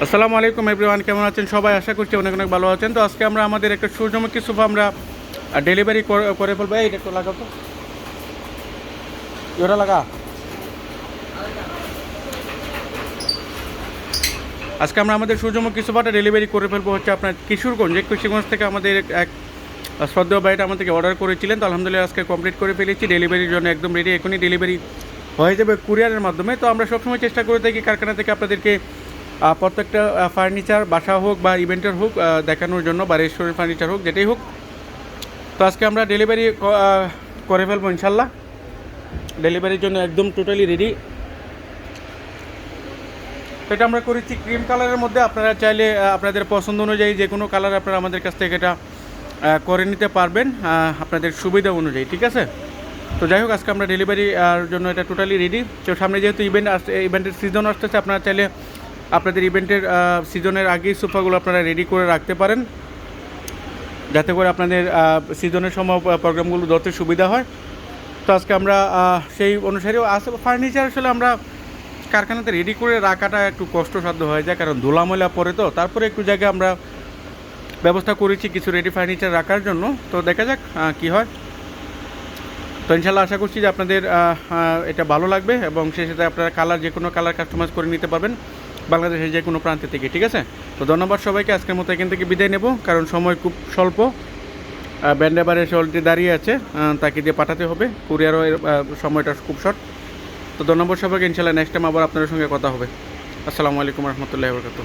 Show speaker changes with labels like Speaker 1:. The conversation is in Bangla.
Speaker 1: আসসালামু আলাইকুম এভরিওয়ান কেমন আছেন সবাই? আশা করছি অনেক অনেক ভালো আছেন। তো আজকে আমরা আমাদের একটা সূর্যমুখী সোফা আমরা ডেলিভারি করে ফেলব। এই, একটু লাগাও তো। ওটা লাগা। আজকে আমরা আমাদের সূর্যমুখী সোফাটা ডেলিভারি করে ফেলব হচ্ছে আপনার কিশোরগঞ্জ। কিশোরগঞ্জ থেকে আমাদের এক- শ্রদ্ধেয় ভাইটা আমাদেরকে অর্ডার করেছিলেন। তো আলহামদুলিল্লাহ আজকে কমপ্লিট করে ফেলেছি। ডেলিভারির জন্য একদম রেডি এখনই ডেলিভারি হয়ে যাবে কুরিয়ারের মাধ্যমে। তো আমরা সবসময় চেষ্টা করে থাকি কারখানা থেকে আপনাদেরকে প্রত্যেকটা ফার্নিচার বাসা হোক বা ইভেন্টের হোক দেখানোর জন্য বা রেস্টুরেন্ট ফার্নিচার হোক, যেটাই হোক। তো আজকে আমরা ডেলিভারি করে ফেলব ইনশাল্লাহ। ডেলিভারির জন্য একদম টোটালি রেডি এটা আমরা করেছি ক্রিম কালারের মধ্যে। আপনারা চাইলে আপনাদের পছন্দ অনুযায়ী যে কোনো কালার আপনারা আমাদের কাছ থেকে এটা করে নিতে পারবেন আপনাদের সুবিধা অনুযায়ী, ঠিক আছে? তো যাই হোক, আজকে আমরা ডেলিভারি জন্য এটা টোটালি রেডি তো সামনে যেহেতু ইভেন্ট আসছে ইভেন্টের সিজন আসতেছে, আপনারা চাইলে আপনাদের ইভেন্টের সিজনের আগেই সোফাগুলো আপনারা রেডি করে রাখতে পারেন। যাতে করে আপনাদের সিজনের সময় প্রোগ্রামগুলো ধরতে সুবিধা হয়। তো আজকে আমরা সেই অনুসারেও আসলে ফার্নিচার আসলে আমরা কারখানাতে রেডি করে রাখাটা একটু কষ্টসাধ্য হয়ে যায়, কারণ ধুলা ময়লা পরে তো। তারপরে একটু জায়গায় আমরা ব্যবস্থা করেছি কিছু রেডি ফার্নিচার রাখার জন্য। তো দেখা যাক কি হয়। তো ইনশাল্লাহ আশা করছি যে আপনাদের এটা ভালো লাগবে এবং সেই সাথে আপনারা কালার যে কোনো কালার কাস্টমাইজ করে নিতে পারবেন। বাংলাদেশের যে কোনো প্রান্তে থেকে, ঠিক আছে? তো ধন্যবাদ সবাইকে, আজকের মতো এখান থেকে বিদায় নেব। কারণ সময় খুব স্বল্প। ব্যান্ড এবার এসে অলরেডি দাঁড়িয়ে আছে। তাকে দিয়ে পাঠাতে হবে। কুরিয়ারও সময়টা খুব শর্ট। তো ধন্যবাদ সবাইকে। ইনশাল্লাহ নেক্সট টাইম আবার আপনাদের সঙ্গে কথা হবে। আসসালামু আলাইকুম রহমতুল্লাহ বরকাত